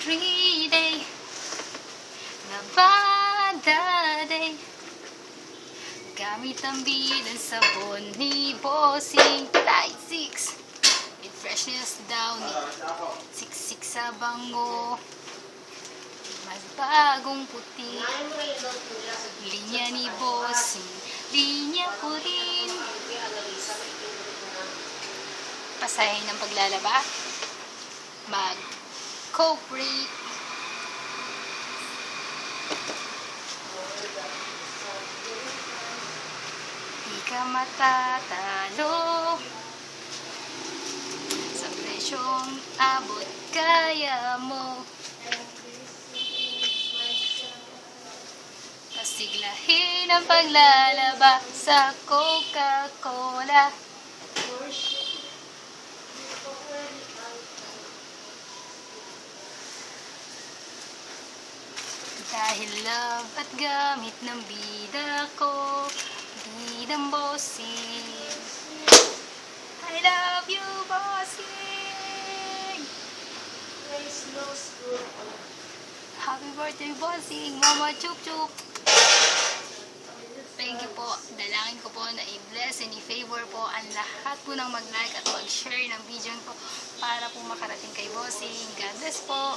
every day. Nabada day. Gamit ang bidang sabon ni Bossing Light 6. With freshness daw ni Siksik sa bango. Mas bagong puti. Linya ni Bossing. Linya ko rin. Pasahin ng paglalaba. Cooperate. Di ka matatalo. Sa presyong abot kaya mo. Pasiglahin ang paglalaba sa Coca-Cola Dahil love at gamit ng bida ko Bidang bossing I love you bossing Happy birthday bossing Mama Chup Chup Thank you po. Dalangin ko po na i-bless and i-favor po ang lahat po ng mag-like at mag-share ng video ko para po makarating kay bossing. God bless po.